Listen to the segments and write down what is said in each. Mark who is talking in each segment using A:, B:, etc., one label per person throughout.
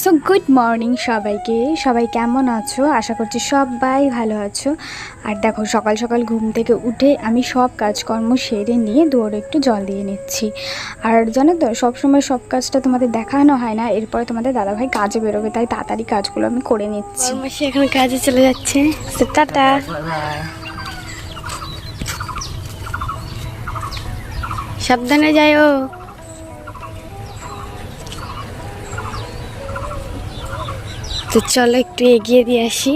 A: So good morning সবাইকে। সবাই কেমন আছো? আশা করছি সবাই ভালো আছো। আর দেখো, সকাল সকাল ঘুম থেকে উঠে আমি সব কাজকর্ম সেরে নিয়ে দুয়ারে একটু জল দিয়ে নিচ্ছি। আর জানো তো, সবসময় সব কাজটা তোমাদের দেখানো হয় না, এরপরে তোমাদের দাদাভাই কাজে বেরোবে, তাই তাড়াতাড়ি কাজগুলো আমি করে নিচ্ছি।
B: এখন কাজে চলে যাচ্ছে। টাটা। সাবধানে যাইও। তো চলো একটু এগিয়ে দিয়ে আসি।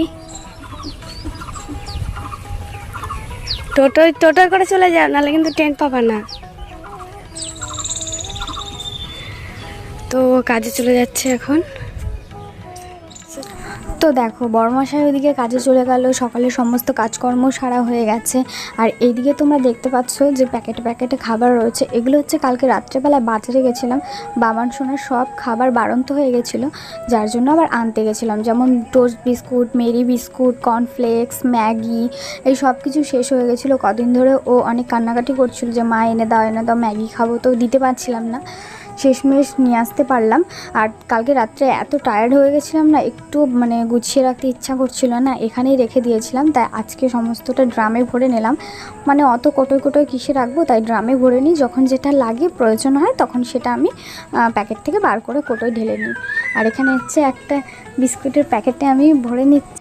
B: টোটোয় টোটোয় করে চলে যাও, নাহলে কিন্তু ট্রেন পাবা না। তো কাজে চলে যাচ্ছে এখন।
A: তো দেখো, বড়মশাই ওইদিকে কাজে চলে গেল। সকালে সমস্ত কাজকর্ম সারা হয়ে গেছে। আর এইদিকে তোমরা দেখতে পাচ্ছ যে প্যাকেটে প্যাকেটে খাবার রয়েছে। এগুলো হচ্ছে কালকে রাত্রেবেলায় বাজারে গেছিলাম। বামান সোনার সব খাবার বাড়ন্ত হয়ে গেছিল। যার জন্য আবার আনতে গেছিলাম। যেমন toast biscuit, Marie biscuit, cornflakes, Maggi, এই সব কিছু শেষ হয়ে গেছিল। কদিন ধরে ও অনেক কান্নাকাটি করছিল যে, মা, এনে দাও এনে দাও, ম্যাগি খাব। তো দিতে পারছিলাম না। শেষমেশ নিয়ে আসতে পারলাম। আর কালকে রাত্রে এত টায়ার্ড হয়ে গেছিলাম না, একটু মানে গুছিয়ে রাখতে ইচ্ছা করছিল না, এখানেই রেখে দিয়েছিলাম। তাই আজকে সমস্তটা ড্রামে ভরে নিলাম। মানে অত কোটোয় কোটোয় কিসে রাখব তাই ড্রামে ভরে নিই। যখন যেটা লাগে, প্রয়োজন হয়, তখন সেটা আমি প্যাকেট থেকে বার করে কোটোয় ঢেলে নিই। আর এখানে হচ্ছে একটা বিস্কুটের প্যাকেটে আমি ভরে নিচ্ছি।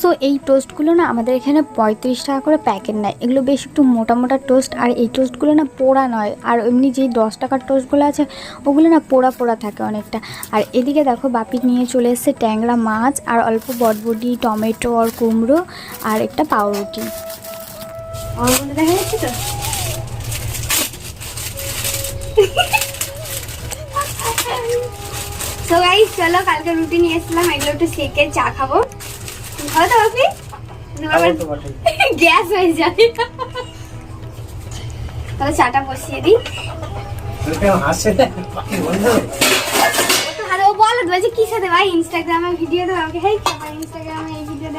A: সো এই টোস্টগুলো না আমাদের এখানে পঁয়ত্রিশ টাকা করে প্যাকেট নেয়। এগুলো বেশ একটু মোটা মোটা টোস্ট আর এই টোস্টগুলো না পোড়া নয়। আর এমনি যেই দশ টাকার টোস্টগুলো আছে, ওগুলো না পোড়া পোড়া থাকে অনেকটা। আর এদিকে দেখো বাপি নিয়ে চলে এসেছে ট্যাংরা মাছ, আর অল্প বটবটি, টমেটো, আর কুমড়ো, আর একটা পাউরুটি।
B: দেখা যাচ্ছে তো? চলো কালকে রুটি নিয়ে এসেছিলাম, এগুলো একটু সেকে চা খাব। তো গ্যাস হয়ে যাবে তাহলে চাটা বসিয়ে দিই। তো ও বলো তো দেবা ইনস্টাগ্রামে ভিডিও আমাকে। হেই ইনস্টাগ্রামে এই ভিডিও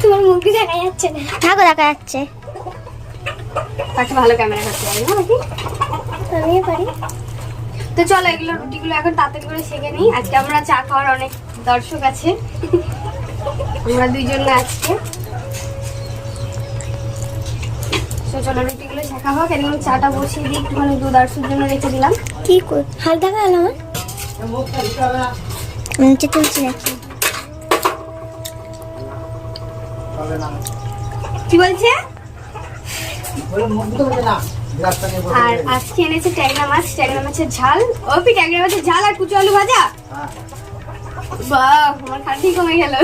B: তোমার মুখে দেখা যাচ্ছে না।
C: থাকো দেখা যাচ্ছে।
B: তাকে ভালো ক্যামেরা করতে পারি না নাকি?
C: আমিও পারি।
B: তো চলো এগুলো রুটিগুলো এখন তাড়াতাড়ি করে সেঁকে নিই। আজকে আমরা চা খাওয়ার অনেক দর্শক আছে। আমরা দুইজন না আজকে। তো চলো রুটিগুলো শেখা হোক এরকম চাটা বসিয়ে দিই একটুখানি দুধ আড়শুর জন্য রেখে দিলাম।
C: কি কর হাত দেখা গেল আমার? নিচে তুলছি নাকি
B: কি বলছে? আর আজকে এনেছে ট্যাংরা মাছ। ট্যাংরা মাছের ঝাল। ওপি ট্যাংরা মাছের ঝাল আর কুচু আলু ভাজা? বাহ আমার খাটি কমে গেল।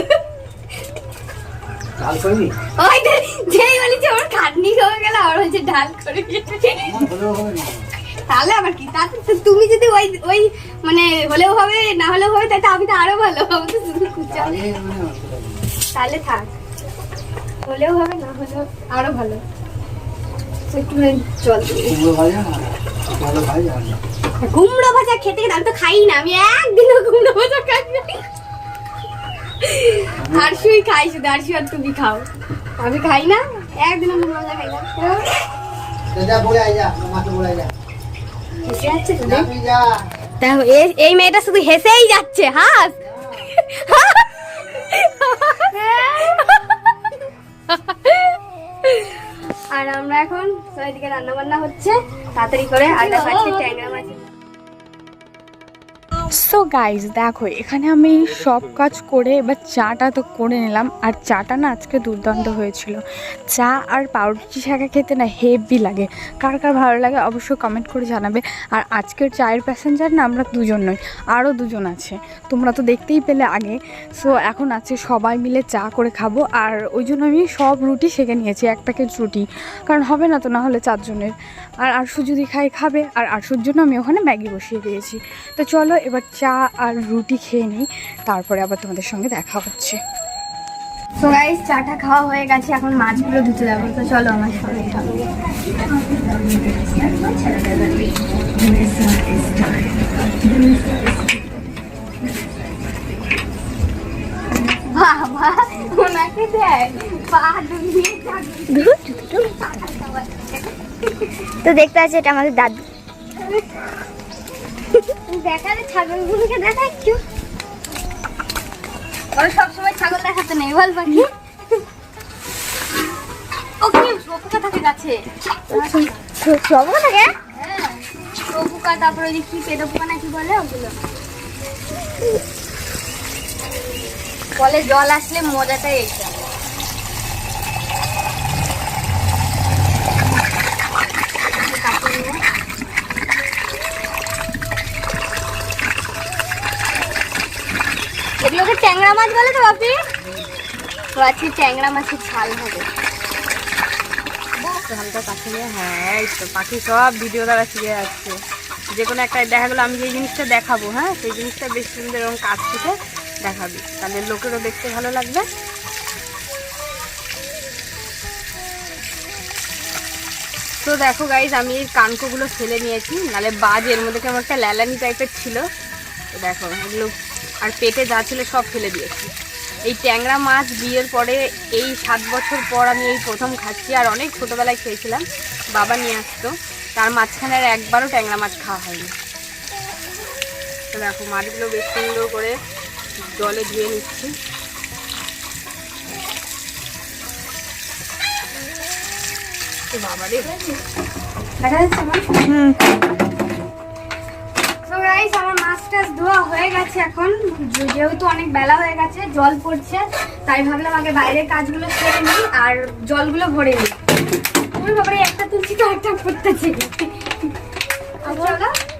B: ওই যেই বলেছে ওর খাটনি কমে গেল আর হচ্ছে ঢাল করে তাহলে আবার কি? তাতে তুমি যদি ওই ওই মানে হলেও হবে না হলেও হবে তাতে আমি তো আরও ভালো আমি তো শুধু কুচা তাহলে থাক। হলেও হবে না হলেও আরও ভালো। তো একটুখানি জল। কুমড়ো ভাজা খেতে আমি তো খাই না আমি একদিনও কুমড়ো ভাজা খাই না। আরশুই খাই শুধু আরশু আর তুমি খাও। আমি খাই না একদিনও কুমড়ো ভাজা খাই না। দেখ। এই মেয়েটা শুধু হেসেই যাচ্ছে হাস। আর আমরা এখন সবাই দিকে রান্না বান্না হচ্ছে তাড়াতাড়ি করে আটা পাচ্ছি ট্যাংরা মাছ
A: সো গাইজ দেখো, এখানে আমি সব কাজ করে এবার চাটা তো করে নিলাম। আর চাটা না আজকে দুর্দান্ত হয়েছিল। চা আর পাউরুটি শাঁকা খেতে না হেভি লাগে। কার কার ভালো লাগে অবশ্যই কমেন্ট করে জানাবে। আর আজকের চায়ের প্যাসেঞ্জার না আমরা দুজন নই আরও দুজন আছে। তোমরা তো দেখতেই পেলে আগে। সো এখন আছে সবাই মিলে চা করে খাব। আর ওই জন্য আমি সব রুটি সেঁকে নিয়েছি, এক প্যাকেট রুটি। কারণ হবে না তো, না হলে চারজনের। আর আরশু যদি খাই খাবে। আর আরশুর জন্য আমি ওখানে ম্যাগি বসিয়ে দিয়েছি। তো চলো, এবার চা আর রুটি খেয়ে নিই তারপরে আবার তোমাদের সঙ্গে দেখা হচ্ছে।
B: তো গাইস চাটা খাওয়া হয়ে গেছে এখন মাছগুলো ধুতে যাব। তো চলো আমার সঙ্গে বাবা ওনাকে দেয়
C: তো দেখতে পাচ্ছি এটা আমাদের দাদু। দেখালে ছাগলগুলোকে দেখা একটু।
B: ওরা সবসময় ছাগল দেখাতে নেই বল পাখি। ও পোকা থাকে গাছে
C: সবও থাকে
B: হ্যাঁ পোকা তারপরে ওই যে কি পেদো পোকা না বলে ওগুলো? জল আসলে মজাটাই এটা ট্যাংরা মাছ বলে তো বাপি? তো আজকে ট্যাংরা মাছের ঝাল হবে।
D: হালকা কাছে নিয়ে হ্যাঁ তো পাখি সব ভিডিও দ্বারা শিখে যাচ্ছে যে কোনো একটা দেখা গেলো, আমি যে জিনিসটা দেখাবো হ্যাঁ সেই জিনিসটা বেশ সুন্দর এরকম কাজ থেকে দেখাবি। তাহলে লোকেরও দেখতে ভালো লাগবে। তো দেখো গাইজ আমি এই কানকোগুলো ফেলে নিয়েছি নাহলে বাজ, এর মধ্যে কেমন একটা ল্যালানি টাইপের ছিল। তো দেখো, এগুলো আর পেটে যা ছিল সব ফেলে দিয়েছি। এই ট্যাংরা মাছ বিয়ের পরে এই সাত বছর পর আমি এই প্রথম খাচ্ছি আর অনেক ছোটোবেলায় খেয়েছিলাম। বাবা নিয়ে আসতো তার মাঝখানে আর একবারও ট্যাংরা মাছ খাওয়া হয়নি। তো দেখো মাছগুলো বেশ সুন্দর করে জলে ধুয়ে নিচ্ছি। বাবা রে
B: দেখা যাচ্ছে আমার তো গাইস আমার মাছ টাছ ধোয়া হয়ে গেছে এখন। যেহেতু অনেক বেলা হয়ে গেছে জল পড়ছে তাই ভাবলাম আগে বাইরের কাজগুলো সেরে নিই আর জলগুলো ভরে নিই। তুমি বাবারে একটা তুলছি তো একটা পড়তেছি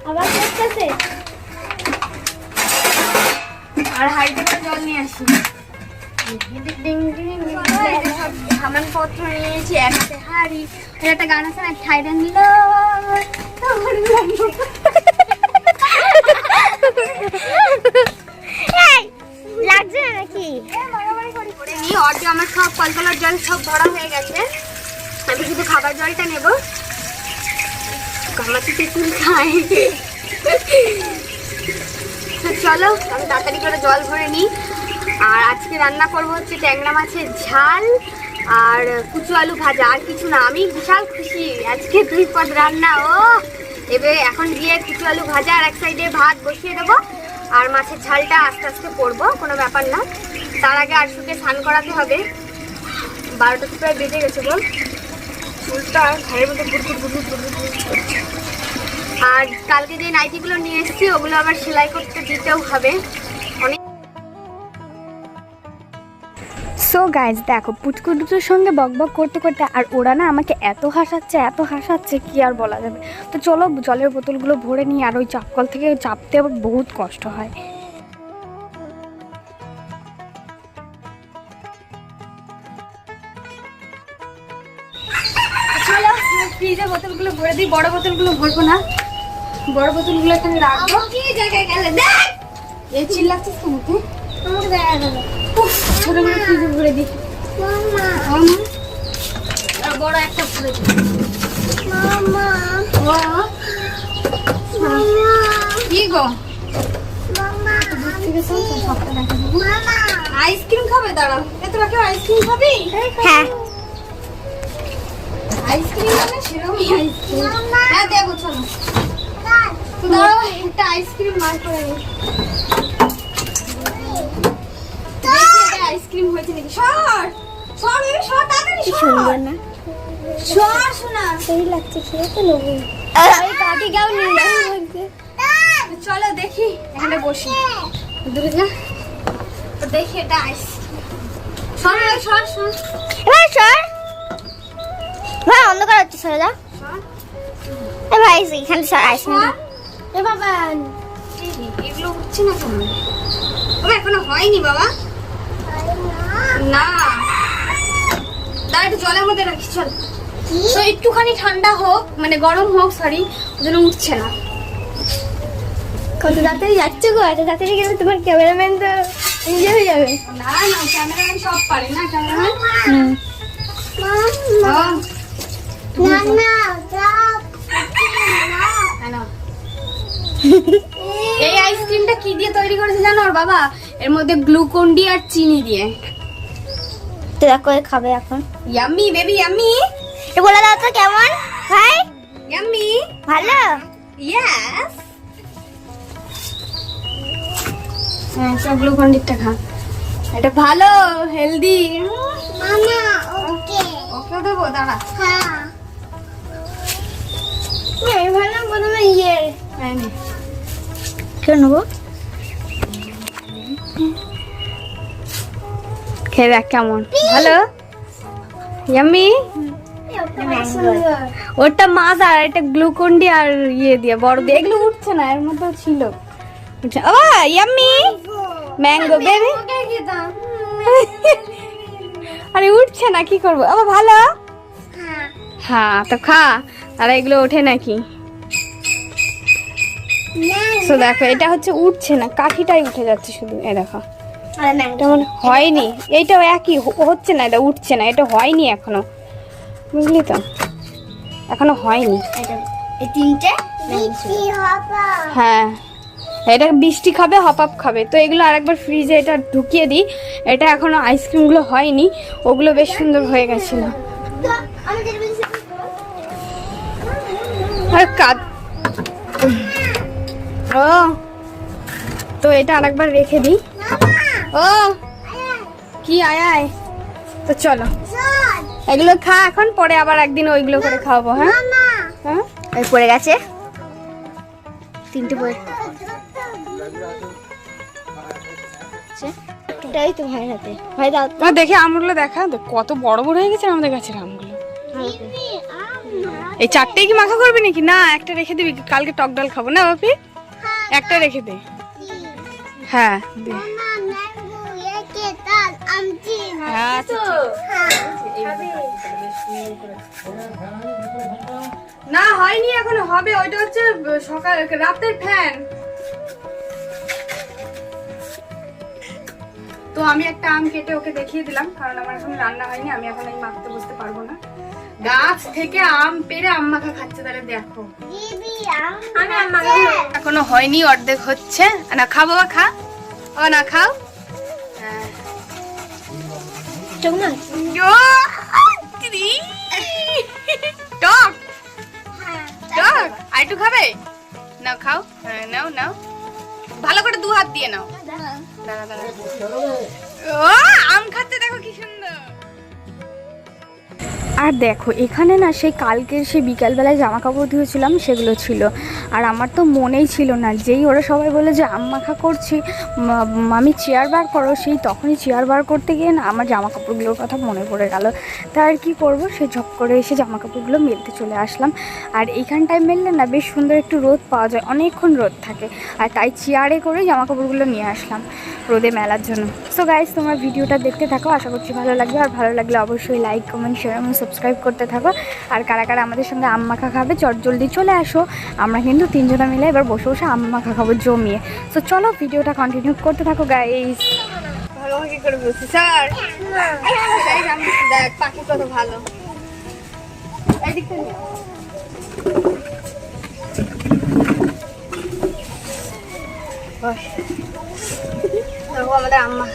C: আবার করতেছে?
B: আর হাইটে করে জল নিয়ে আসি। একটা হাড়ি এর একটা গান আছে না ঠাইডেন
C: এই, লাগছে নাকি?
B: আমার সব কলকলার জল সব ভরা হয়ে গেছে, আমি শুধু খাবার জলটা নেব। কামাতে তেঁতুল খাই। তো চলো, আমি তাড়াতাড়ি করে জল ভরে নিই। আর আজকে রান্না করব হচ্ছে ট্যাংরা মাছের ঝাল আর কুচু আলু ভাজা, আর কিছু না, আমি বিশাল খুশি। আজকে দুই পদ রান্না ও এবার এখন গিয়ে কিছু আলু ভাজা আর এক সাইডে ভাত বসিয়ে দেবো। আর মাছের ঝালটা আস্তে আস্তে করব, কোনো ব্যাপার না। তার আগে আরশুকে স্নান করাতে হবে। বারোটা তো প্রায় বেজে গেছে বল। চুলটা ঘরের মধ্যে আর কালকে যে নাইটিগুলো নিয়ে এসেছি, ওগুলো আবার সেলাই করতে দিতেও হবে।
A: সো গাইজ দেখো পুচকুটুর সঙ্গে বকবক করতে করতে আর ওরা না আমাকে এত হাসাচ্ছে এত হাসাচ্ছে কি আর বলা যাবে? তো চলো জলের বোতলগুলো ভরে নিই আর ওই চাপকল থেকে চাপতে আবার বহুত কষ্ট হয়।
B: চলো ফ্রিজে বোতলগুলো ভরে দিই বড় বোতলগুলো ভরবো না। বড় বোতলগুলো এখানে রাখব।
C: কি জায়গায় গেলে দেখ!
B: এই চিল্লাচ্ছিস তো মুখে
C: আমাকে দেখা গেল
B: উফ, ফ্রিজে ভরে দিই? বড় একটা ভরে কি গো? আইসক্রিম খাবে? দাঁড়াও। এ তোরা কেউ আইসক্রিম খাবি?
C: হ্যাঁ।
B: আইসক্রিম মানে সেরকমই আইসক্রিম। হ্যাঁ দেবো চলো। দাঁড়াও। একটা আইসক্রিম বার করে নিই আইসক্রিম হয়েছে নাকি? সর! সর এই সর তাড়াতাড়ি সর!
C: সুন্দর না।
B: সর শোনা
C: সেই লাগছে খেয়ে তো নেব। আমি কাটি কেউ নিয়ে যাব
B: চলো দেখি এখানে বসি। দূরে যা। দেখি এটা আইস সর সর সর।
C: এবার সর! ভাই অন্ধকার হচ্ছে সরে যা। এ ভাই এখানে সর আইসক্রিম। এ বাবা।
B: এগুলো হচ্ছে না কেন? ও এখনও হয়নি বাবা। না। দাঁড়া একটু জলের মধ্যে রাখি চল। তো একটুখানি ঠান্ডা হোক মানে গরম হোক সরি উঠছে না।
C: কত তাড়াতাড়ি যাচ্ছে গো? এত তাড়াতাড়ি গেলে তোমার ক্যামেরাম্যান তো নিজে হয়ে যাবে।
B: না না ক্যামেরাম্যান সব পারে না ক্যামেরাম্যান
C: না না
B: এই আইসক্রিমটা কি দিয়ে তৈরি করেছে জানো ওর বাবা? এর মধ্যে গ্লুকন ডি আর চিনি দিয়ে।
C: তো দেখো খাবে এখন।
B: ইয়াম্মি বেবি ইয়াম্মি
C: এ বলে দাও তো কেমন? ভাই
B: ইয়াম্মি
C: ভালো?
B: ইয়েস হ্যাঁ সব গ্লুকন্ডিটা খা। এটা ভালো হেলদি।
C: মামা ওকে।
B: ওকে দেবো দাঁড়া।
C: হ্যাঁ। ভাবলাম প্রথমে ইয়ে।
B: হ্যাঁ।
A: কেন নেব?
B: খেয়ে দেখ কেমন। ভালো?
C: সুন্দর
B: ওটা মাছ আর এটা গ্লুকন্ডি আর ইয়ে দিয়ে, বড় দিয়ে। এগুলো উঠছে না, এর মধ্যে ছিল। ও ইয়াম্মি ম্যাঙ্গো বেবি আরে, উঠছে না, কি করব? ও, ভালো?
C: হ্যাঁ
B: তো খা। আর এগুলো ওঠে নাকি? তো দেখো, এটা হচ্ছে উঠছে না, কাঠিটাই উঠে যাচ্ছে শুধু এ দেখো। এটা হয়নি। এইটাও একই হচ্ছে না এটা উঠছে না এটা হয়নি এখনও। বুঝলি তো? এখনও হয়নি।
C: তিনটে?
B: হ্যাঁ। এটা বৃষ্টি খাবে হপ আপ খাবে। তো এগুলো আরেকবার ফ্রিজে এটা ঢুকিয়ে দিই। এটা এখনও আইসক্রিমগুলো হয়নি ওগুলো বেশ সুন্দর হয়ে গেছিল। আর কাদ ও তো এটা আরেকবার রেখে দিই। ও কি আয় আয়। তো চলো। এগুলো খা এখন পরে আবার একদিন ওইগুলো করে খাওয়াবো হ্যাঁ? হ্যাঁ?
A: এই পড়ে গেছে। তিনটে পড়ে।
C: এটাই তো ভাই হাতে। ভাই দাও।
B: আর দেখে আমগুলো দেখা। দেখ কত বড় বড় হয়ে গেছে আমাদের গাছের আমগুলো। এই চারটেই কি মাখা করবি নাকি? না একটা রেখে দিবি। কালকে টক ডাল খাব না বাপি? একটা রেখে দে। হ্যাঁ দে
C: মামা ম্যাঙ্গো একে তাল আমচি
B: হ্যাঁ আচ্ছা, না, হয়নি এখনও, হবে, ওইটা হচ্ছে সকাল, রাতের ফ্যান। তো আমি একটা আম কেটে ওকে দেখিয়ে দিলাম, কারণ আমার এখন রান্না হয়নি, আমি এখন এই মাখতে বসতে পারব না। গাছ থেকে আম পেরে আম মাখা খাচ্ছে, তাহলে দেখো। এখনও হয়নি, অর্ধেক হচ্ছে। না খা বাবা খা? ও না, খাও। ইয়ো! দিদি! টক টক আর একটু খাবে? নাও, খাও। হ্যাঁ নাও নাও। ভালো করে দু হাত দিয়ে নাও। দাঁড়া দাঁড়া। ও, আম খাচ্ছে, দেখো কি সুন্দর।
A: আর দেখো, এখানে না সেই কালকের সেই বিকালবেলায় জামা কাপড় ধুয়েছিলাম, সেগুলো ছিল। আর আমার তো মনেই ছিল না, যেই ওরা সবাই বলে যে, আম মাখা করছি আমি চেয়ার বার করো, সেই তখনই চেয়ার বার করতে গিয়ে না আমার জামা কাপড়গুলোর কথা মনে পড়ে গেল। তা আর কী করব, সে ঝপ করে এসে জামা কাপড়গুলো মেলতে চলে আসলাম। আর এইখানটায় মেললে না বেশ সুন্দর একটু রোদ পাওয়া যায়, অনেকক্ষণ রোদ থাকে। আর তাই চেয়ারে করে জামা কাপড়গুলো নিয়ে আসলাম রোদে মেলার জন্য। সো গাইজ তোমার ভিডিওটা দেখতে থাকো, আশা করছি ভালো লাগবে। আর ভালো লাগলে অবশ্যই লাইক কমেন্ট শেয়ার এবং সাবস্ক্রাইব করতে থাকো। আর কারা কারা আমাদের সঙ্গে আম মাখা খাবে, চট জলদি চলে আসো। আমরা কিন্তু তিনজনা মিলে এবার বসে বসে আম মাখা খাব জমিয়ে। সো চলো ভিডিওটা কন্টিনিউ করতে থাকো গাইজ
B: ভালো করে আমাদের আম্মা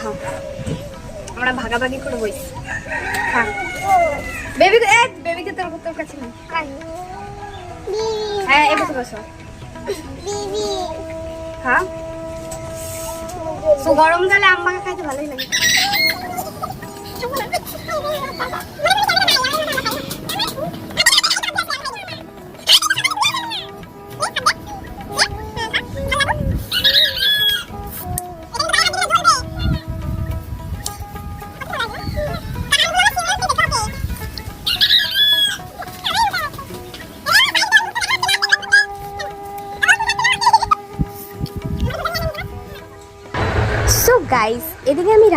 B: আমরা ভাগাভাগি করে বই হ্যাঁ। বেবি বেবিকে তোর তোর কাছে নেই হ্যাঁ এই বসে বসো। হ্যাঁ। তো গরমকালে আম্মাকে খাইতে ভালোই লাগে।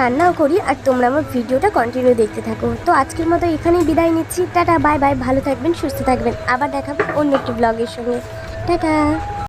C: রান্নাও করি আর তোমরা আমার ভিডিওটা কন্টিনিউ দেখতে থাকো। তো আজকের মতো এখানেই বিদায় নিচ্ছি। টাটা বাই বাই ভালো থাকবেন, সুস্থ থাকবেন। আবার দেখাবো অন্য একটি ব্লগের সঙ্গে। টাটা।